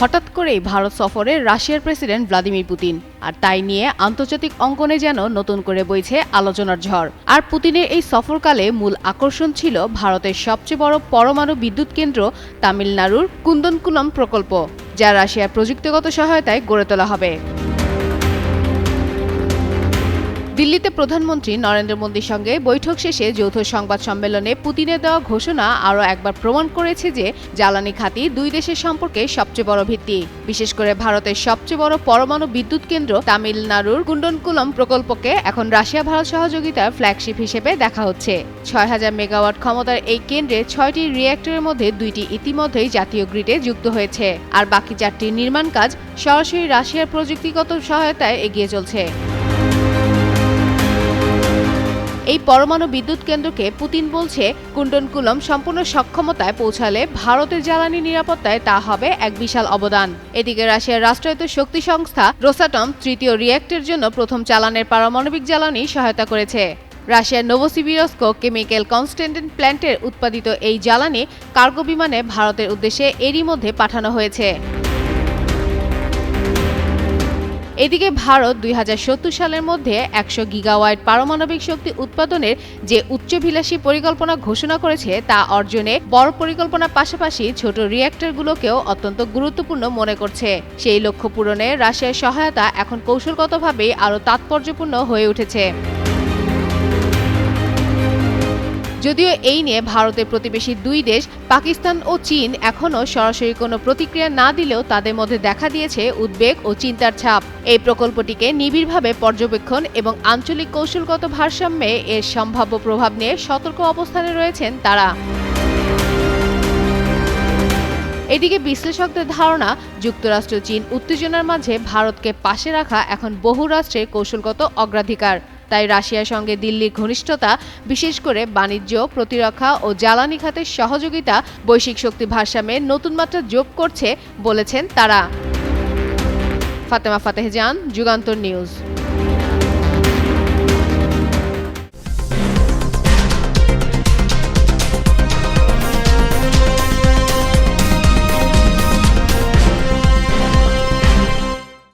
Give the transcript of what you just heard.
হঠাৎ করেই ভারত সফরে রাশিয়ার প্রেসিডেন্ট ভ্লাদিমির পুতিন। আর তাই নিয়ে আন্তর্জাতিক অঙ্গনে যেন নতুন করে বইছে আলোচনার ঝড়। আর পুতিনের এই সফরকালে মূল আকর্ষণ ছিল ভারতের সবচেয়ে বড় পরমাণু বিদ্যুৎ কেন্দ্র তামিলনাড়ুর কুন্দনকুলম প্রকল্প, যা রাশিয়ার প্রযুক্তিগত সহায়তায় গড়ে তোলা হবে। দিল্লিতে প্রধানমন্ত্রী নরেন্দ্র মোদীর সঙ্গে বৈঠক শেষে যৌথ সংবাদ সম্মেলনে পুতিনের দেওয়া ঘোষণা আরও একবার প্রমাণ করেছে যে জ্বালানি খাতি দুই দেশের সম্পর্কে সবচেয়ে বড় ভিত্তি। বিশেষ করে ভারতের সবচেয়ে বড় পরমাণু বিদ্যুৎ কেন্দ্র তামিলনাড়ুর কুণ্ডনকুলম প্রকল্পকে এখন রাশিয়া ভারত সহযোগিতার ফ্ল্যাগশিপ হিসেবে দেখা হচ্ছে। ছয় হাজার মেগাওয়াট ক্ষমতার এই কেন্দ্রে ছয়টি রিয়্যাক্টরের মধ্যে দুইটি ইতিমধ্যেই জাতীয় গ্রিডে যুক্ত হয়েছে। আর বাকি চারটির নির্মাণ কাজ সরাসরি রাশিয়ার প্রযুক্তিগত সহায়তায় এগিয়ে চলছে। এই পরমাণু বিদ্যুৎ কেন্দ্রকে পুতিন বলছে, কুণ্ডনকুলম সম্পূর্ণ সক্ষমতায় পৌঁছালে ভারতের জ্বালানি নিরাপত্তায় তা হবে এক বিশাল অবদান। এদিকে রাশিয়ার রাষ্ট্রায়ত্ত শক্তি সংস্থা রোসাটম তৃতীয় রিয়্যাক্টের জন্য প্রথম চালানের পারমাণবিক জ্বালানি সহায়তা করেছে। রাশিয়ার নোভোসিবিরস্ক কেমিক্যাল কনস্ট্যান্টেন্ট প্ল্যান্টের উৎপাদিত এই জ্বালানি কার্গো বিমানে ভারতের উদ্দেশ্যে এরই মধ্যে পাঠানো হয়েছে। এদিকে ভারত দুই হাজার সত্তর সালের মধ্যে একশো গিগাওয়াট পারমাণবিক শক্তি উৎপাদনের যে উচ্চভিলাষী পরিকল্পনা ঘোষণা করেছে তা অর্জনে বড় পরিকল্পনার পাশাপাশি ছোট রিয়্যাক্টরগুলোকেও অত্যন্ত গুরুত্বপূর্ণ মনে করছে। সেই লক্ষ্য পূরণে রাশিয়ার সহায়তা এখন কৌশলগতভাবেই আরও তাৎপর্যপূর্ণ হয়ে উঠেছে। যদিও এই নিয়ে ভারতের প্রতিবেশী দুই দেশ, পাকিস্তান ও চীন, এখনও সরাসরি কোনো প্রতিক্রিয়া না দিলেও তাদের মধ্যে দেখা দিয়েছে উদ্বেগ ও চিন্তার ছাপ। এই প্রকল্পটিকে নিবিড়ভাবে পর্যবেক্ষণ এবং আঞ্চলিক কৌশলগত ভারসাম্যে এর সম্ভাব্য প্রভাব নিয়ে সতর্ক অবস্থানে রয়েছেন তারা। এদিকে বিশ্লেষকদের ধারণা, যুক্তরাষ্ট্র চীন উত্তেজনার মাঝে ভারতকে পাশে রাখা এখন বহু রাষ্ট্রের কৌশলগত অগ্রাধিকার। তাই রাশিয়ার সঙ্গে দিল্লির ঘনিষ্ঠতা, বিশেষ করে বাণিজ্য, প্রতিরক্ষা ও জ্বালানি খাতের সহযোগিতা, বৈশ্বিক শক্তি ভারসাম্যে নতুন মাত্রা যোগ করছে বলেছেন তারা। ফাতেমা ফাতেহ ফাতেহজান যুগান্তর নিউজ।